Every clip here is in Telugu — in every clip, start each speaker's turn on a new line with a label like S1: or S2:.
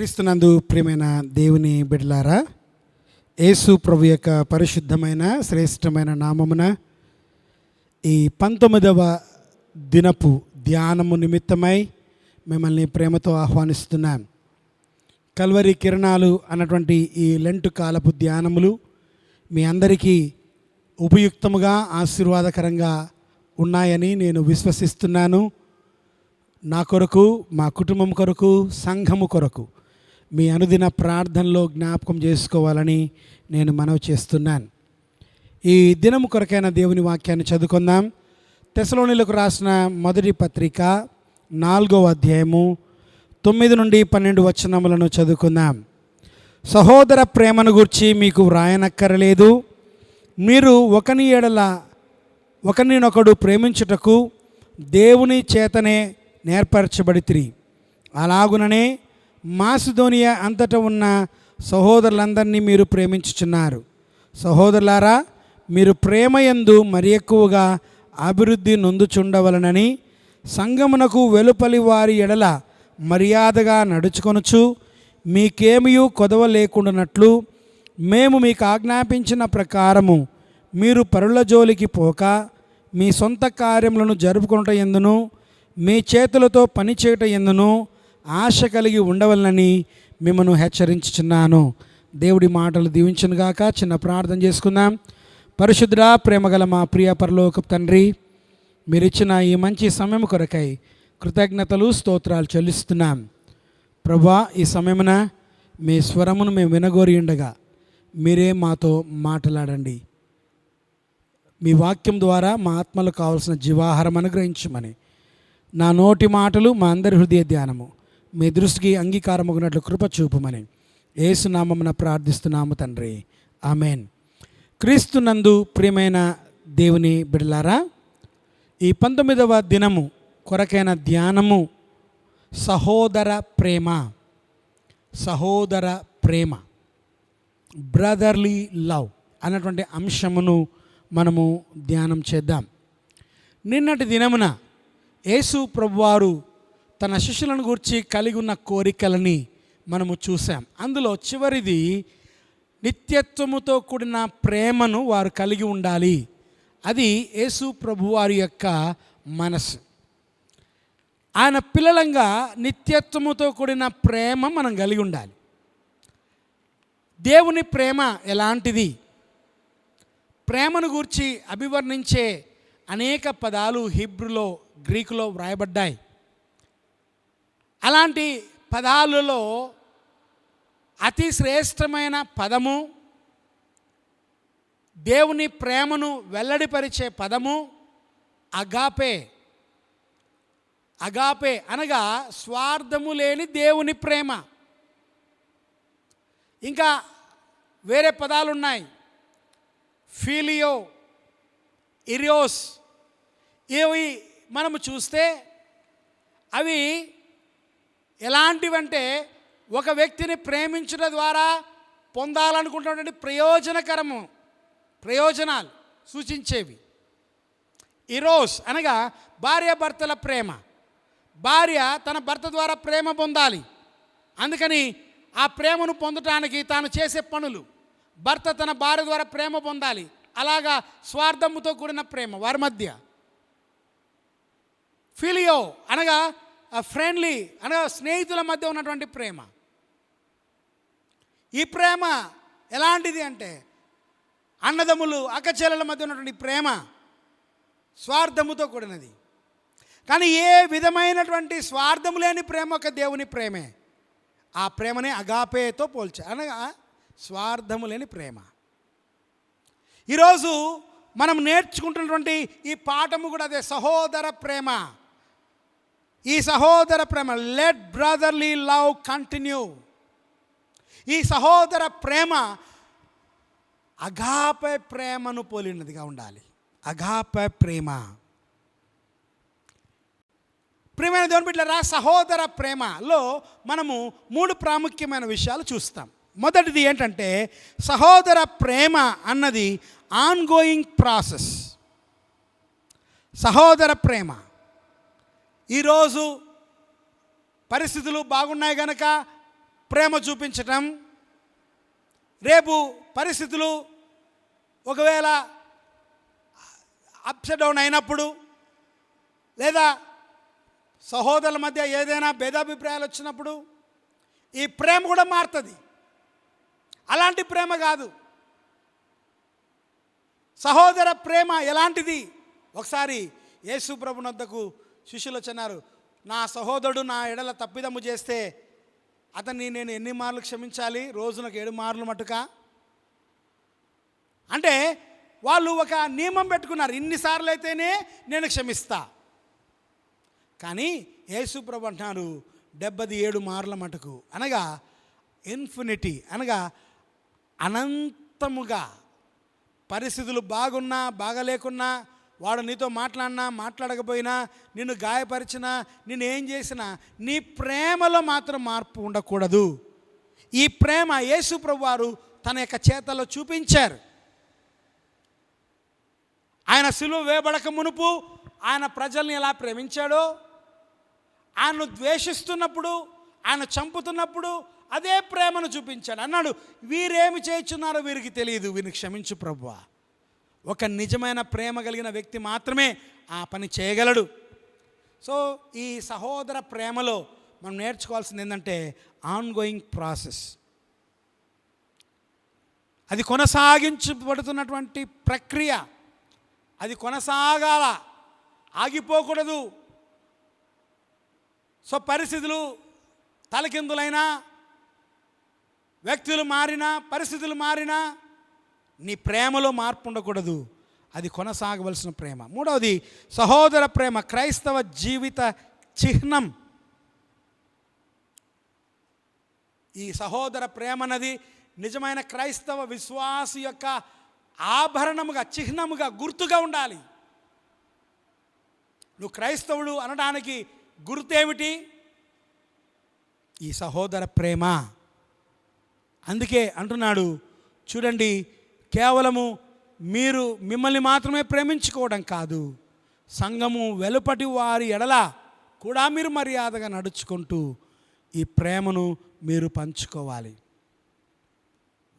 S1: క్రీస్తునందు ప్రియమైన దేవుని బిడ్డలారా యేసు ప్రభు యొక్క పరిశుద్ధమైన శ్రేష్టమైన నామమున ఈ పంతొమ్మిదవ దినపు ధ్యానము నిమిత్తమై మిమ్మల్ని ప్రేమతో ఆహ్వానిస్తున్నాను. కల్వరి కిరణాలు అన్నటువంటి ఈ లెంటు కాలపు ధ్యానములు మీ అందరికీ ఉపయుక్తముగా ఆశీర్వాదకరంగా ఉన్నాయని నేను విశ్వసిస్తున్నాను. నా కొరకు మా కుటుంబం కొరకు సంఘము కొరకు మీ అనుదిన ప్రార్థనలో జ్ఞాపకం చేసుకోవాలని నేను మనవి చేస్తున్నాను. ఈ దినము కొరకైన దేవుని వాక్యాన్ని చదువుకుందాం. తెసలోనిలకు రాసిన మొదటి పత్రిక నాలుగో అధ్యాయము తొమ్మిది నుండి పన్నెండు వచనములను చదువుకుందాం. సహోదర ప్రేమను గురించి మీకు వ్రాయనక్కరలేదు. మీరు ఒకని ఎడల ఒకరినొకడు ప్రేమించుటకు దేవుని చేతనే నేర్పరచబడితిరి. అలాగుననే మాసిదోనియా అంతటా ఉన్న సహోదరులందరినీ మీరు ప్రేమించుచున్నారు. సహోదరులారా మీరు ప్రేమయందు మరి ఎక్కువగా అభివృద్ధి నొందుచుండవలనని సంగమునకు వెలుపలి వారి ఎడల మర్యాదగా నడుచుకొనుచు మీకేమియూ కొదవ లేకుండానట్లు మేము మీకు ఆజ్ఞాపించిన ప్రకారము మీరు పరుల జోలికి పోక మీ సొంత కార్యములను జరుపుకొనుట ఎందును మీ చేతులతో పని చేయట ఎందును ఆశ కలిగి ఉండవలనని మిమ్మను హెచ్చరించుచున్నాను. దేవుడి మాటలు దీవించనుగాక చిన్న ప్రార్థన చేసుకుందాం. పరిశుద్ర ప్రేమగల మా ప్రియ పరలోక తండ్రి మీరిచ్చిన ఈ మంచి సమయం కొరకై కృతజ్ఞతలు స్తోత్రాలు చెల్లిస్తున్నాం. ప్రభా ఈ సమయమున మీ స్వరమును మేము వినగోరి ఉండగా మీరే మాతో మాట్లాడండి. మీ వాక్యం ద్వారా మా ఆత్మలకు కావలసిన జీవాహారం అనుగ్రహించమని. నా నోటి మాటలు మా అందరి హృదయ ధ్యానము. మీ దృష్టికి అంగీకారమగినట్లు కృప చూపుమని. ఏసునామమున ప్రార్థిస్తున్నాము తండ్రి. ఆమెన్. క్రీస్తునందు ప్రియమైన దేవుని బిడలారా ఈ పంతొమ్మిదవ దినము కొరకైన ధ్యానము సహోదర ప్రేమ సహోదర ప్రేమ బ్రదర్లీ లవ్ అన్నటువంటి అంశమును మనము ధ్యానం చేద్దాం. నిన్నటి దినమున యేసు ప్రభువారు తన శిష్యులను గురించి కలిగి ఉన్న కోరికలని మనము చూసాం అందులో చివరిది నిత్యత్వముతో కూడిన ప్రేమను వారు కలిగి ఉండాలి. అది యేసు ప్రభువారి యొక్క మనసు. ఆయన పిల్లలంగా నిత్యత్వముతో కూడిన ప్రేమ మనం కలిగి ఉండాలి. దేవుని ప్రేమ ఎలాంటిది? ప్రేమను గూర్చి అభివర్ణించే అనేక పదాలు హిబ్రులో గ్రీకులో వ్రాయబడ్డాయి. అలాంటి పదాలలో అతి శ్రేష్టమైన పదము దేవుని ప్రేమను వెల్లడిపరిచే పదము అగాపే. అగాపే అనగా స్వార్థము లేని దేవుని ప్రేమ. ఇంకా వేరే పదాలు ఉన్నాయి ఫీలియో ఇరియోస్. ఇవి మనము చూస్తే అవి ఎలాంటివంటే ఒక వ్యక్తిని ప్రేమించడం ద్వారా పొందాలనుకుంటున్నటువంటి ప్రయోజనకరము ప్రయోజనాలు సూచించేవి. ఇరోస్ అనగా భార్యాభర్తల ప్రేమ. భార్య తన భర్త ద్వారా ప్రేమ పొందాలి. అందుకని ఆ ప్రేమను పొందటానికి తాను చేసే పనులు. భర్త తన భార్య ద్వారా ప్రేమ పొందాలి. అలాగా స్వార్థముతో కూడిన ప్రేమ వారి మధ్య. ఫిలియో అనగా ఫ్రెండ్లీ అనగా స్నేహితుల మధ్య ఉన్నటువంటి ప్రేమ. ఈ ప్రేమ ఎలాంటిది అంటే అన్నదమ్ములు అక్కచెల్లెల మధ్య ఉన్నటువంటి ప్రేమ స్వార్థముతో కూడినది. కానీ ఏ విధమైనటువంటి స్వార్థము లేని ప్రేమ ఒక దేవుని ప్రేమే. ఆ ప్రేమనే అగాపేతో పోల్చా అనగా స్వార్థము లేని ప్రేమ. ఈరోజు మనం నేర్చుకుంటున్నటువంటి ఈ పాఠము కూడా అదే సహోదర ప్రేమ. ఈ సహోదర ప్రేమ లెట్ బ్రదర్లీ లవ్ కంటిన్యూ ఈ సహోదర ప్రేమ అగాప ప్రేమను పోలినదిగా ఉండాలి. అగాప ప్రేమ. ప్రియమైన దేవుని బిడ్డరా సహోదర ప్రేమలో మనము మూడు ప్రాముఖ్యమైన విషయాలు చూస్తాం. మొదటిది ఏంటంటే సహోదర ప్రేమ అన్నది ఆన్గోయింగ్ ప్రాసెస్ సహోదర ప్రేమ. ఈరోజు పరిస్థితులు బాగున్నాయి గనక ప్రేమ చూపించటం రేపు పరిస్థితులు ఒకవేళ అప్స్ డౌన్ అయినప్పుడు లేదా సహోదరుల మధ్య ఏదైనా భేదాభిప్రాయాలు వచ్చినప్పుడు ఈ ప్రేమ కూడా మారుతుంది. అలాంటి ప్రేమ కాదు. సహోదర ప్రేమ ఎలాంటిది? ఒకసారి యేసు ప్రభునద్దకు శిష్యులు వచ్చినారు నా సహోదరుడు నా ఎడల తప్పిదమ్ము చేస్తే అతన్ని నేను ఎన్ని మార్లు క్షమించాలి? రోజునకు ఏడు మార్లు మటుక అంటే వాళ్ళు ఒక నియమం పెట్టుకున్నారు ఇన్నిసార్లు అయితేనే నేను క్షమిస్తా. కానీ యేసుప్రభు అంటున్నారు డెబ్బది ఏడు మార్ల మటుకు. అనగా ఇన్ఫినిటీ అనగా అనంతముగా పరిస్థితులు బాగున్నా బాగలేకున్నా వాడు నీతో మాట్లాడినా మాట్లాడకపోయినా నిన్ను గాయపరిచినా నిన్ను ఏం చేసినా నీ ప్రేమలో మాత్రం మార్పు ఉండకూడదు. ఈ ప్రేమ యేసు ప్రభు వారు తన యొక్క చేతల్లో చూపించారు. ఆయన సిలువ వేయబడక మునుపు ఆయన ప్రజల్ని ఎలా ప్రేమించాడో ఆయన్ను ద్వేషిస్తున్నప్పుడు ఆయన చంపుతున్నప్పుడు అదే ప్రేమను చూపించాడు. అన్నాడు వీరేమి చేయుచున్నారో వీరికి తెలియదు వీరిని క్షమించు ప్రభువా. ఒక నిజమైన ప్రేమ కలిగిన వ్యక్తి మాత్రమే ఆ పని చేయగలడు. సో ఈ సహోదర ప్రేమలో మనం నేర్చుకోవాల్సింది ఏంటంటే ఆన్ గోయింగ్ ప్రాసెస్ అది కొనసాగించబడుతున్నటువంటి ప్రక్రియ. అది కొనసాగాల ఆగిపోకూడదు. సో పరిస్థితులు తలకిందులైనా వ్యక్తులు మారినా పరిస్థితులు మారినా నీ ప్రేమలో మార్పు ఉండకూడదు. అది కొనసాగవలసిన ప్రేమ. మూడవది సహోదర ప్రేమ క్రైస్తవ జీవిత చిహ్నం. ఈ సహోదర ప్రేమ అన్నది నిజమైన క్రైస్తవ విశ్వాస యొక్క ఆభరణముగా చిహ్నముగా గుర్తుగా ఉండాలి. నువ్వు క్రైస్తవుడు అనడానికి గుర్తేమిటి? ఈ సహోదర ప్రేమ. అందుకే అంటున్నాడు చూడండి కేవలము మీరు మిమ్మల్ని మాత్రమే ప్రేమించుకోవడం కాదు సంఘము వెలుపటి వారి ఎడల కూడా మీరు మర్యాదగా నడుచుకుంటూ ఈ ప్రేమను మీరు పంచుకోవాలి.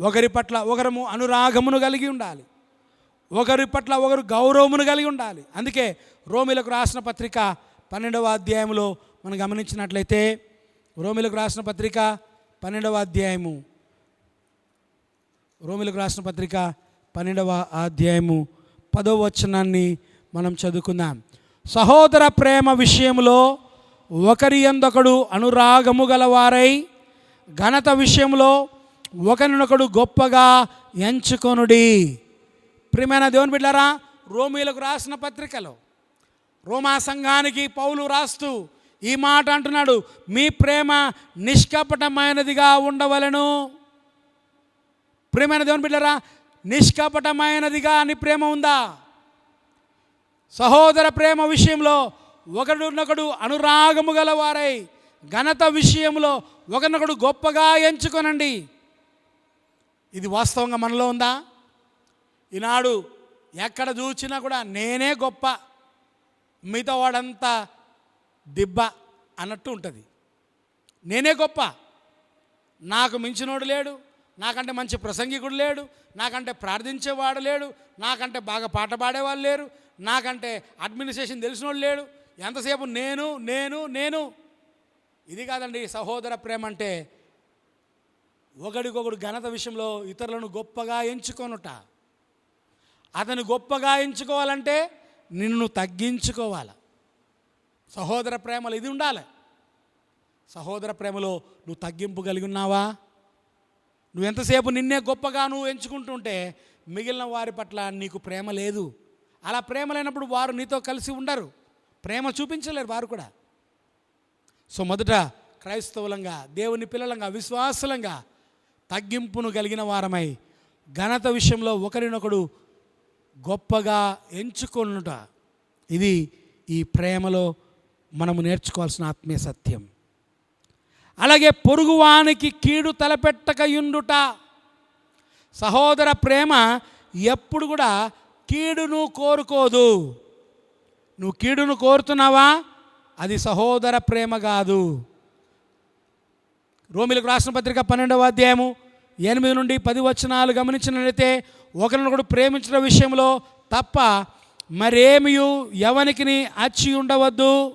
S1: ఒకరి పట్ల ఒకరము అనురాగమును కలిగి ఉండాలి. ఒకరి పట్ల ఒకరు గౌరవమును కలిగి ఉండాలి. అందుకే రోమిలకు రాసిన పత్రిక పన్నెండవ అధ్యాయంలో మనం గమనించినట్లయితే రోమిలకు రాసిన పత్రిక పన్నెండవ అధ్యాయము రోమిలకు రాసిన పత్రిక పన్నెండవ అధ్యాయము పదో వచనాన్ని మనం చదువుకుందాం. సహోదర ప్రేమ విషయంలో ఒకరి ఎందొకడు అనురాగము గలవారై ఘనత విషయంలో ఒకరినొకడు గొప్పగా ఎంచుకొనుడి. ప్రియమైన దేవుని బిడ్డారా రోమిలకు రాసిన పత్రికలో రోమా సంఘానికి పౌలు రాస్తూ ఈ మాట అంటున్నాడు మీ ప్రేమ నిష్కపటమైనదిగా ఉండవలను. ప్రేమైన దేవుని బిడ్డరా నిష్కపటమైనదిగా అని ప్రేమ ఉందా? సహోదర ప్రేమ విషయంలో ఒకడునొకడు అనురాగము గలవారై ఘనత విషయంలో ఒకరినొకడు గొప్పగా ఎంచుకొనండి. ఇది వాస్తవంగా మనలో ఉందా? ఈనాడు ఎక్కడ చూసినా కూడా నేనే గొప్ప మిగతా వాడంతా దిబ్బ అన్నట్టు ఉంటుంది. నేనే గొప్ప నాకు మించినోడు లేడు. నాకంటే మంచి ప్రసంగికుడు లేడు నాకంటే ప్రార్థించేవాడు లేడు నాకంటే బాగా పాట పాడేవాళ్ళు లేరు నాకంటే అడ్మినిస్ట్రేషన్ తెలిసినోడు లేడు. ఎంతసేపు నేను నేను నేను? ఇది కాదండి సహోదర ప్రేమ అంటే ఒకడికొకడు ఘనత విషయంలో ఇతరులను గొప్పగా ఎంచుకొనుట. అతను గొప్పగా ఎంచుకోవాలంటే నిన్ను తగ్గించుకోవాలి. సహోదర ప్రేమలో ఇది ఉండాలి. సహోదర ప్రేమలో నువ్వు తగ్గింపు కలిగి ఉన్నావా? నువ్వు ఎంతసేపు నిన్నే గొప్పగా నువ్వు ఎంచుకుంటుంటే మిగిలిన వారి పట్ల నీకు ప్రేమ లేదు. అలా ప్రేమ లేనప్పుడు వారు నీతో కలిసి ఉండరు. ప్రేమ చూపించలేరు వారు కూడా. సో మొదట క్రైస్తవులంగా దేవుని పిల్లలంగా విశ్వాసులంగా తగ్గింపును కలిగిన వారమై ఘనత విషయంలో ఒకరినొకడు గొప్పగా ఎంచుకొనుట. ఇది ఈ ప్రేమలో మనము నేర్చుకోవాల్సిన ఆత్మీయ సత్యం. అలాగే పొరుగువానికి కీడు తలపెట్టకయుండుట. సహోదర ప్రేమ ఎప్పుడు కూడా కీడును కోరుకోదు. నువ్వు కీడును కోరుతున్నావా? అది సహోదర ప్రేమ కాదు. రోమిలకు రాసిన పత్రిక పన్నెండవ అధ్యాయము ఎనిమిది నుండి పది వచనాలు గమనించినట్లయితే ఒకరినొకడు ప్రేమించిన విషయంలో తప్ప మరేమియు ఎవనికిని అచ్చి ఉండవద్దు.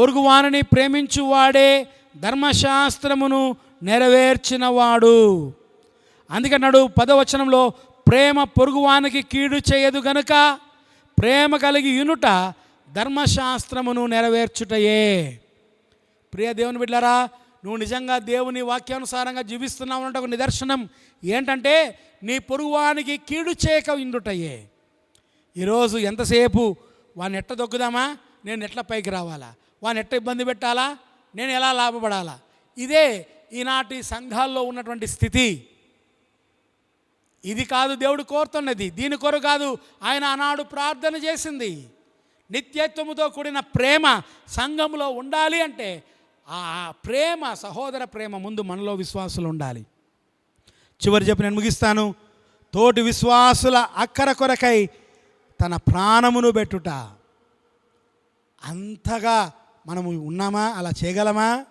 S1: పొరుగువానిని ప్రేమించువాడే ధర్మశాస్త్రమును నెరవేర్చినవాడు. అందుకన్నాడు పదవచనంలో ప్రేమ పొరుగువానికి కీడు చేయదు గనుక ప్రేమ కలిగి యునుట ధర్మశాస్త్రమును నెరవేర్చుటయే. ప్రియ దేవుని బిడ్డారా నువ్వు నిజంగా దేవుని వాక్యానుసారంగా జీవిస్తున్నావు అంటే ఒక నిదర్శనం ఏంటంటే నీ పొరుగువానికి కీడు చేయక ఇండుటయే ఈరోజు ఎంతసేపు వాడిని ఎట్ట దొక్కుదామా? నేను ఎట్ల పైకి రావాలా? వాడిని ఎట్ట ఇబ్బంది పెట్టాలా? నేను ఎలా లాభపడాలా? ఇదే ఈనాటి సంఘాల్లో ఉన్నటువంటి స్థితి. ఇది కాదు దేవుడు కోరుతున్నది. దీని కొరకు కాదు ఆయన ఆనాడు ప్రార్థన చేసింది. నిత్యత్వముతో కూడిన ప్రేమ సంఘంలో ఉండాలి అంటే ఆ ప్రేమ సహోదర ప్రేమ ముందు మనలో విశ్వాసులు ఉండాలి. చివరి చెప్పి నేను ముగిస్తాను. తోటి విశ్వాసుల అక్కర కొరకై తన ప్రాణమును పెట్టుట. అంతగా మనము ఉన్నామా? అలా చేయగలమా?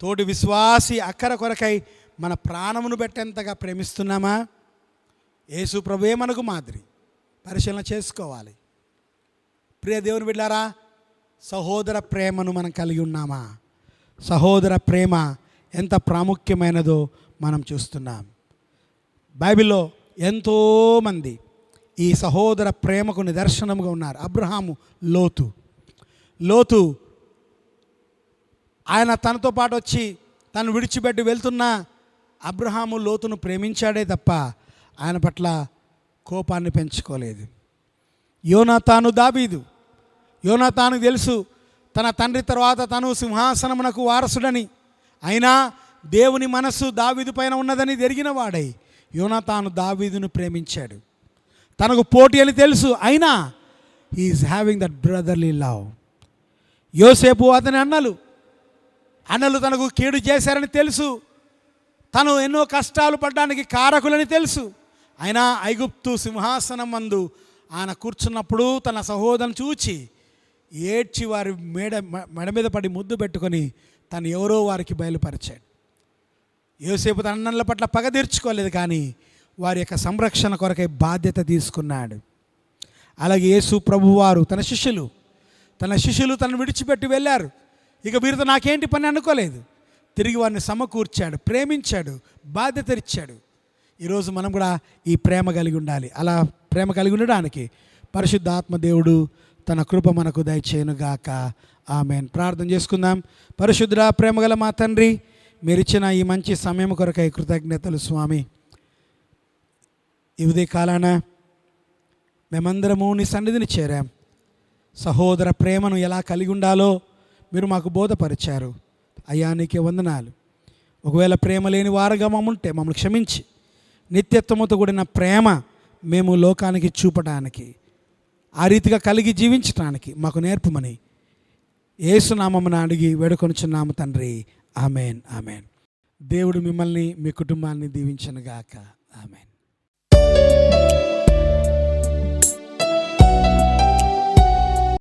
S1: తోటి విశ్వాసి అక్కర కొరకై మన ప్రాణమును పెట్టేంతగా ప్రేమిస్తున్నామా? యేసు ప్రభువే మనకు మాదిరి? పరిశీలన చేసుకోవాలి. ప్రియ దేవుని బిడ్డారా సహోదర ప్రేమను మనం కలిగి ఉన్నామా? సహోదర ప్రేమ ఎంత ప్రాముఖ్యమైనదో మనం చూస్తున్నాం. బైబిల్లో ఎంతోమంది ఈ సహోదర ప్రేమకు నిదర్శనముగా ఉన్నారు. అబ్రహాము లోతు. లోతు ఆయన తనతో పాటు వచ్చి తను విడిచిపెట్టి వెళ్తున్న అబ్రహాము లోతును ప్రేమించాడే తప్ప ఆయన పట్ల కోపాన్ని పెంచుకోలేదు. యోనాతాను దాబీదు యోనాతానుకు తెలుసు తన తండ్రి తర్వాత తను సింహాసనమునకు వారసుడని. అయినా దేవుని మనస్సు దావీదు పైన ఉన్నదని జరిగిన వాడై యోనాతాను దావీదును ప్రేమించాడు. తనకు పోటీ అని తెలుసు అయినా he's having that brotherly love యోసేపు అతని అన్నలు అన్నలు తనకు కీడు చేశారని తెలుసు. తను ఎన్నో కష్టాలు పడడానికి కారకులని తెలుసు. అయినా ఐగుప్తు సింహాసనం మందు ఆయన కూర్చున్నప్పుడు తన సహోదరుని చూచి ఏడ్చి వారి మేడ మెడ మీద పడి ముద్దు పెట్టుకొని తను ఎవరో వారికి బయలుపరిచాడు. యోసేపు తన అన్నల పట్ల పగ తీర్చుకోలేదు కానీ వారి యొక్క సంరక్షణ కొరకై బాధ్యత తీసుకున్నాడు. అలాగే యేసు ప్రభువారు తన శిష్యులు తన శిష్యులు తను విడిచిపెట్టి వెళ్ళారు. ఇక వీరితో నాకేంటి పని అనుకోలేదు. తిరిగి వారిని సమకూర్చాడు ప్రేమించాడు బాధ్యత ఇచ్చాడు ఈరోజు మనం కూడా ఈ ప్రేమ కలిగి ఉండాలి. అలా ప్రేమ కలిగి ఉండడానికి పరిశుద్ధాత్మ దేవుడు తన కృప మనకు దయచేయనుగాక. ఆమెన్. ప్రార్థన చేసుకుందాం. పరిశుద్ధ ప్రేమగల మా తండ్రి మీరిచ్చిన ఈ మంచి సమయం కొరకై కృతజ్ఞతలు స్వామి. ఈ ఉదయ కాలాన మేమందరము నీ సన్నిధిని చేరాం. సహోదర ప్రేమను ఎలా కలిగి ఉండాలో మీరు మాకు బోధపరిచారు. అయ్యా నీకే వందనాలు. ఒకవేళ ప్రేమ లేని వారుగా మమ్ముంటే మమ్మల్ని క్షమించి. నిత్యత్వముతో కూడిన ప్రేమ మేము లోకానికి చూపడానికి ఆ రీతిగా కలిగి జీవించటానికి మాకు నేర్పమని. ఏసునామమున అడిగి వేడుకొనుచున్నాము తండ్రి. Amen amen. దేవుడు మిమ్మల్ని మీ కుటుంబాన్ని దీవించనుగాక. ఆమెన్.